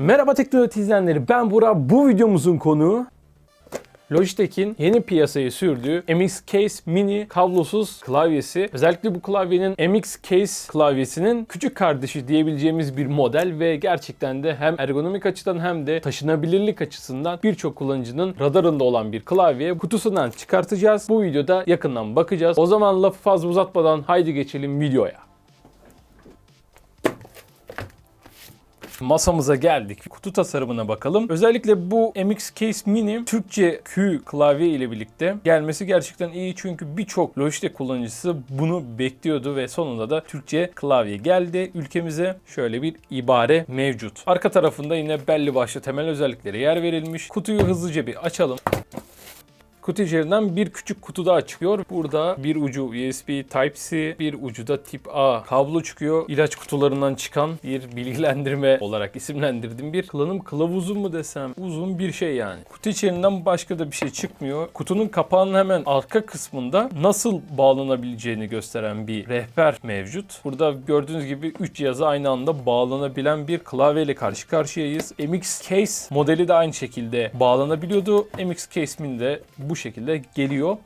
Merhaba teknoloji izleyenleri ben Burak. Bu videomuzun konuğu Logitech'in yeni piyasaya sürdüğü MX Case Mini kablosuz klavyesi. Özellikle bu klavyenin MX Case klavyesinin küçük kardeşi diyebileceğimiz bir model ve gerçekten de hem ergonomik açıdan hem de taşınabilirlik açısından birçok kullanıcının radarında olan bir klavye. Kutusundan çıkartacağız. Bu videoda yakından bakacağız. O zaman lafı fazla uzatmadan haydi geçelim videoya. Masamıza geldik. Kutu tasarımına bakalım. Özellikle bu MX Case Mini Türkçe Q klavye ile birlikte gelmesi gerçekten iyi çünkü birçok Logitech kullanıcısı bunu bekliyordu ve sonunda da Türkçe klavye geldi ülkemize. Şöyle bir ibare mevcut. Arka tarafında yine belli başlı temel özelliklere yer verilmiş. Kutuyu hızlıca bir açalım. Kutu içerisinden bir küçük kutu daha çıkıyor. Burada bir ucu USB Type-C, bir ucu da tip A kablo çıkıyor. İlaç kutularından çıkan bir bilgilendirme olarak isimlendirdim. Bir kullanım kılavuzu mu desem uzun bir şey yani. Kutu içerisinden başka da bir şey çıkmıyor. Kutunun kapağının hemen arka kısmında nasıl bağlanabileceğini gösteren bir rehber mevcut. Burada gördüğünüz gibi 3 cihaza aynı anda bağlanabilen bir klavyeyle karşı karşıyayız. MX Case modeli de aynı şekilde bağlanabiliyordu. MX Case Mini de bu şekilde geliyor.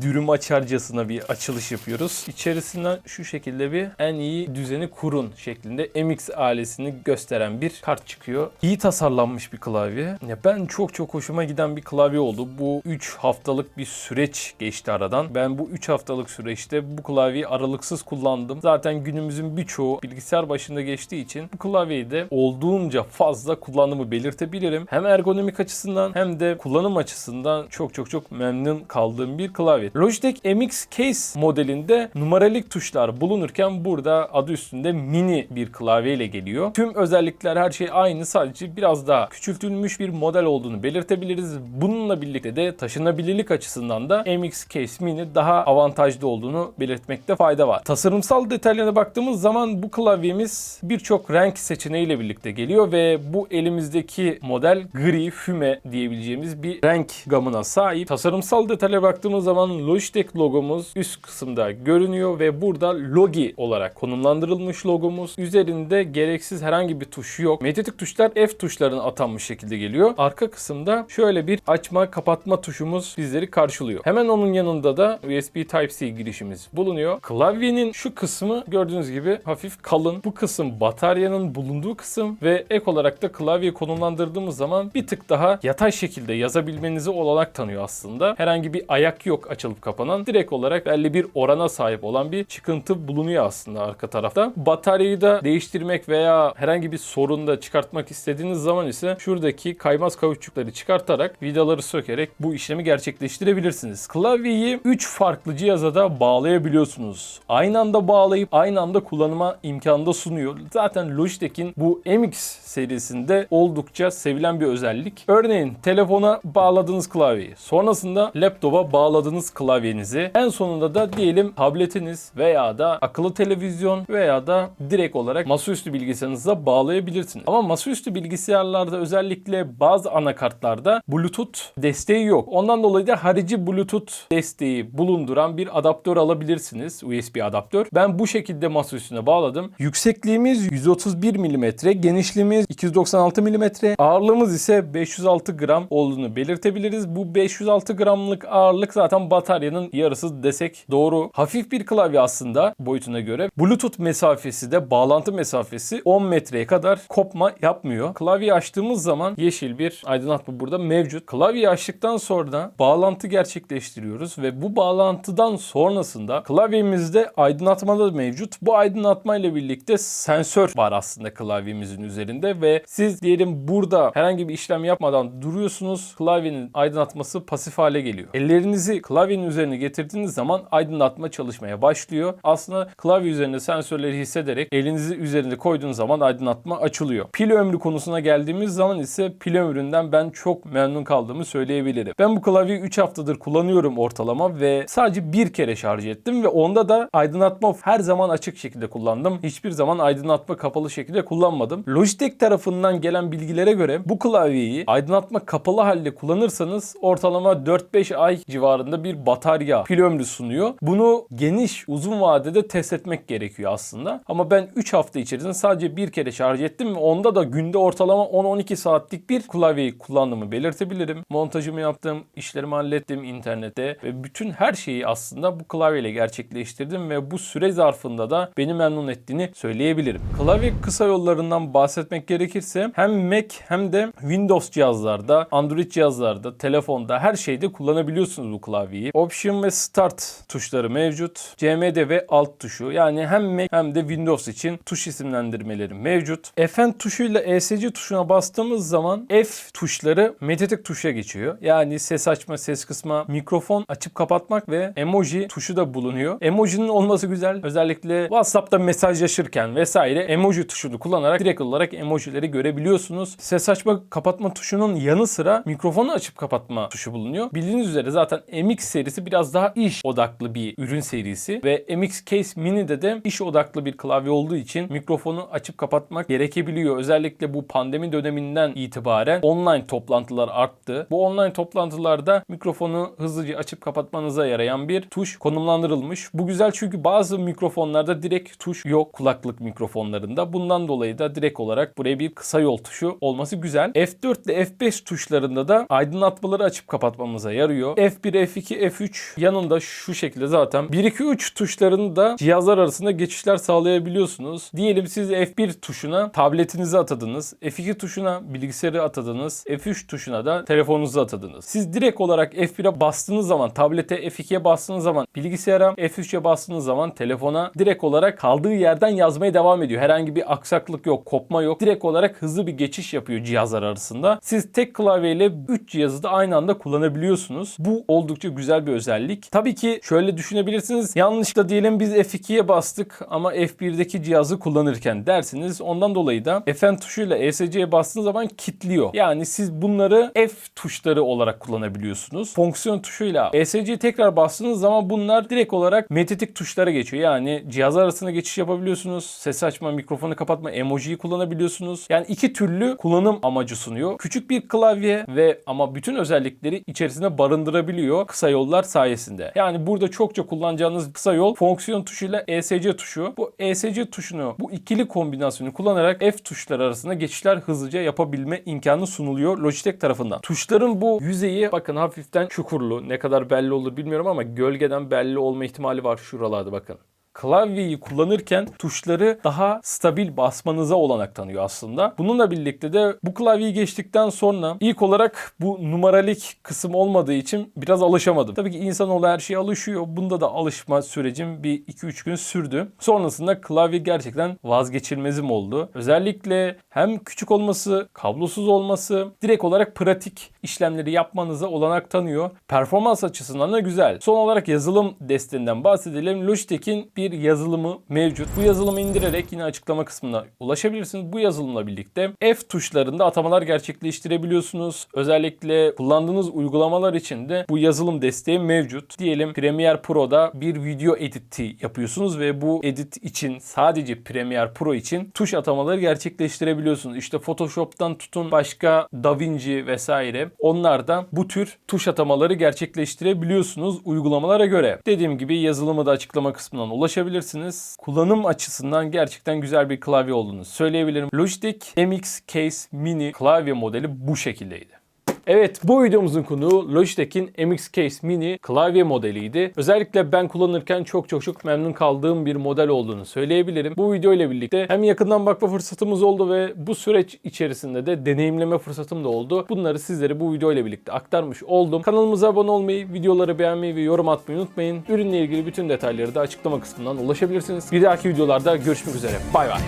Dürüm açarcasına bir açılış yapıyoruz. İçerisinden şu şekilde bir en iyi düzeni kurun şeklinde MX ailesini gösteren bir kart çıkıyor. İyi tasarlanmış bir klavye. Ya ben çok çok hoşuma giden bir klavye oldu. Bu 3 haftalık bir süreç geçti aradan. Ben bu 3 haftalık süreçte bu klavyeyi aralıksız kullandım. Zaten günümüzün birçoğu bilgisayar başında geçtiği için bu klavyeyi de olduğunca fazla kullandığımı belirtebilirim. Hem ergonomik açısından hem de kullanım açısından çok çok çok memnun kaldığım bir klavye. Logitech MX Case modelinde numaralik tuşlar bulunurken burada adı üstünde mini bir klavye ile geliyor. Tüm özellikler her şey aynı sadece biraz daha küçültülmüş bir model olduğunu belirtebiliriz. Bununla birlikte de taşınabilirlik açısından da MX Case Mini daha avantajlı olduğunu belirtmekte fayda var. Tasarımsal detaylarına baktığımız zaman bu klavyemiz birçok renk seçeneğiyle birlikte geliyor ve bu elimizdeki model gri füme diyebileceğimiz bir renk gamına sahip. Tasarımsal detaylara baktığımız zaman Logitech logomuz üst kısımda görünüyor ve burada Logi olarak konumlandırılmış logomuz. Üzerinde gereksiz herhangi bir tuş yok. Medyatik tuşlar F tuşlarına atanmış şekilde geliyor. Arka kısımda şöyle bir açma kapatma tuşumuz bizleri karşılıyor. Hemen onun yanında da USB Type-C girişimiz bulunuyor. Klavyenin şu kısmı gördüğünüz gibi hafif kalın. Bu kısım bataryanın bulunduğu kısım ve ek olarak da klavyeyi konumlandırdığımız zaman bir tık daha yatay şekilde yazabilmenizi olanak tanıyor aslında. Herhangi bir ayak yok açılıp kapanan. Direkt olarak belli bir orana sahip olan bir çıkıntı bulunuyor aslında arka tarafta. Bataryayı da değiştirmek veya herhangi bir sorunda çıkartmak istediğiniz zaman ise şuradaki kaymaz kauçukları çıkartarak vidaları sökerek bu işlemi gerçekleştirebilirsiniz. Klavyeyi 3 farklı cihaza da bağlayabiliyorsunuz. Aynı anda bağlayıp aynı anda kullanıma imkanı da sunuyor. Zaten Logitech'in bu MX serisinde oldukça sevilen bir özellik. Örneğin telefona bağladığınız klavyeyi, sonrasında laptopa bağladığınız klavyenizi, en sonunda da diyelim tabletiniz veya da akıllı televizyon veya da direkt olarak masaüstü bilgisayarınıza bağlayabilirsiniz. Ama masaüstü bilgisayarlarda özellikle bazı anakartlarda Bluetooth desteği yok. Ondan dolayı da harici Bluetooth desteği bulunduran bir adaptör alabilirsiniz. USB adaptör. Ben bu şekilde masaüstüne bağladım. Yüksekliğimiz 131 mm, genişliğimiz 296 mm, ağırlığımız ise 506 gram olduğunu belirtebiliriz. Bu 506 gramlık ağırlık zaten bataryanın yarısı desek doğru. Hafif bir klavye aslında boyutuna göre. Bluetooth mesafesi de bağlantı mesafesi 10 metreye kadar kopma yapmıyor. Klavyeyi açtığımız zaman yeşil bir aydınlatma burada mevcut. Klavyeyi açtıktan sonra bağlantı gerçekleştiriyoruz ve bu bağlantıdan sonrasında klavyemizde aydınlatma da mevcut. Bu aydınlatma ile birlikte sensör var aslında klavyemizin üzerinde ve siz diyelim burada herhangi bir işlem yapmadan duruyorsunuz. Klavyenin aydınlatması pasif hale geliyor. Ellerinizi klavyenin üzerine getirdiğiniz zaman aydınlatma çalışmaya başlıyor. Aslında klavye üzerinde sensörleri hissederek elinizi üzerinde koyduğunuz zaman aydınlatma açılıyor. Pil ömrü konusuna geldiğimiz zaman ise pil ömründen ben çok memnun kaldığımı söyleyebilirim. Ben bu klavyeyi 3 haftadır kullanıyorum ortalama ve sadece bir kere şarj ettim ve onda da aydınlatma her zaman açık şekilde kullandım. Hiçbir zaman aydınlatma kapalı şekilde kullanmadım. Logitech tarafından gelen bilgilere göre bu klavyeyi aydınlatma kapalı halde kullanırsanız ortalama 4-5 ay civarında bir bir batarya pil ömrü sunuyor. Bunu geniş uzun vadede test etmek gerekiyor aslında. Ama ben 3 hafta içerisinde sadece bir kere şarj ettim ve onda da günde ortalama 10-12 saatlik bir klavyeyi kullandığımı belirtebilirim. Montajımı yaptım, işlerimi hallettim internette ve bütün her şeyi aslında bu klavyeyle gerçekleştirdim ve bu süre zarfında da beni memnun ettiğini söyleyebilirim. Klavye kısa yollarından bahsetmek gerekirse hem Mac hem de Windows cihazlarda, Android cihazlarda, telefonda her şeyde kullanabiliyorsunuz bu klavyeyi. Option ve Start tuşları mevcut. CMD ve Alt tuşu yani hem Mac hem de Windows için tuş isimlendirmeleri mevcut. Fn tuşuyla ESC tuşuna bastığımız zaman F tuşları medyatik tuşa geçiyor. Yani ses açma, ses kısma, mikrofon açıp kapatmak ve emoji tuşu da bulunuyor. Emojinin olması güzel. Özellikle WhatsApp'ta mesajlaşırken vesaire emoji tuşunu kullanarak direkt olarak emojileri görebiliyorsunuz. Ses açma kapatma tuşunun yanı sıra mikrofonu açıp kapatma tuşu bulunuyor. Bildiğiniz üzere zaten MX serisi biraz daha iş odaklı bir ürün serisi ve MX Case Mini'de de iş odaklı bir klavye olduğu için mikrofonu açıp kapatmak gerekebiliyor. Özellikle bu pandemi döneminden itibaren online toplantılar arttı. Bu online toplantılarda mikrofonu hızlıca açıp kapatmanıza yarayan bir tuş konumlandırılmış. Bu güzel çünkü bazı mikrofonlarda direkt tuş yok kulaklık mikrofonlarında. Bundan dolayı da direkt olarak buraya bir kısa yol tuşu olması güzel. F4 ile F5 tuşlarında da aydınlatmaları açıp kapatmamıza yarıyor. F1, F2, F3 yanında şu şekilde zaten 1, 2, 3 tuşlarını da cihazlar arasında geçişler sağlayabiliyorsunuz. Diyelim siz F1 tuşuna tabletinizi atadınız. F2 tuşuna bilgisayarı atadınız. F3 tuşuna da telefonunuzu atadınız. Siz direkt olarak F1'e bastığınız zaman tablete F2'ye bastığınız zaman bilgisayara F3'e bastığınız zaman telefona direkt olarak kaldığı yerden yazmaya devam ediyor. Herhangi bir aksaklık yok, kopma yok. Direkt olarak hızlı bir geçiş yapıyor cihazlar arasında. Siz tek klavyeyle 3 cihazı da aynı anda kullanabiliyorsunuz. Bu oldukça güzel bir özellik. Tabii ki şöyle düşünebilirsiniz. Yanlışlıkla diyelim biz F2'ye bastık ama F1'deki cihazı kullanırken dersiniz. Ondan dolayı da Fn tuşuyla ESC'ye bastığınız zaman kilitliyor. Yani siz bunları F tuşları olarak kullanabiliyorsunuz. Fonksiyon tuşuyla ESC'ye tekrar bastığınız zaman bunlar direkt olarak medyatik tuşlara geçiyor. Yani cihazlar arasında geçiş yapabiliyorsunuz. Ses açma, mikrofonu kapatma, emojiyi kullanabiliyorsunuz. Yani iki türlü kullanım amacı sunuyor. Küçük bir klavye ve ama bütün özellikleri içerisinde barındırabiliyor kısa yollar sayesinde. Yani burada çokça kullanacağınız kısa yol fonksiyon tuşuyla ESC tuşu. Bu ESC tuşunu bu ikili kombinasyonu kullanarak F tuşları arasında geçişler hızlıca yapabilme imkanı sunuluyor Logitech tarafından. Tuşların bu yüzeyi bakın hafiften çukurlu. Ne kadar belli olur bilmiyorum ama gölgeden belli olma ihtimali var şuralarda bakın klavyeyi kullanırken tuşları daha stabil basmanıza olanak tanıyor aslında. Bununla birlikte de bu klavyeyi geçtikten sonra ilk olarak bu numaralik kısım olmadığı için biraz alışamadım. Tabii ki insanoğlu her şeye alışıyor. Bunda da alışma sürecim bir 2-3 gün sürdü. Sonrasında klavye gerçekten vazgeçilmezim oldu. Özellikle hem küçük olması, kablosuz olması direkt olarak pratik işlemleri yapmanıza olanak tanıyor. Performans açısından da güzel. Son olarak yazılım desteğinden bahsedelim. Logitech'in bir yazılımı mevcut. Bu yazılımı indirerek yine açıklama kısmına ulaşabilirsiniz. Bu yazılımla birlikte F tuşlarında atamalar gerçekleştirebiliyorsunuz. Özellikle kullandığınız uygulamalar için de bu yazılım desteği mevcut. Diyelim Premiere Pro'da bir video editi yapıyorsunuz ve bu edit için sadece Premiere Pro için tuş atamaları gerçekleştirebiliyorsunuz. İşte Photoshop'tan tutun başka DaVinci vesaire onlarda bu tür tuş atamaları gerçekleştirebiliyorsunuz uygulamalara göre. Dediğim gibi yazılımı da açıklama kısmından ulaşabilirsiniz. Kullanım açısından gerçekten güzel bir klavye olduğunu söyleyebilirim. Logitech MX Case Mini klavye modeli bu şekildeydi. Evet bu videomuzun konuğu Logitech'in MX Case Mini klavye modeliydi. Özellikle ben kullanırken çok çok çok memnun kaldığım bir model olduğunu söyleyebilirim. Bu video ile birlikte hem yakından bakma fırsatımız oldu ve bu süreç içerisinde de deneyimleme fırsatım da oldu. Bunları sizlere bu video ile birlikte aktarmış oldum. Kanalımıza abone olmayı, videoları beğenmeyi ve yorum atmayı unutmayın. Ürünle ilgili bütün detayları da açıklama kısmından ulaşabilirsiniz. Bir dahaki videolarda görüşmek üzere. Bay bay.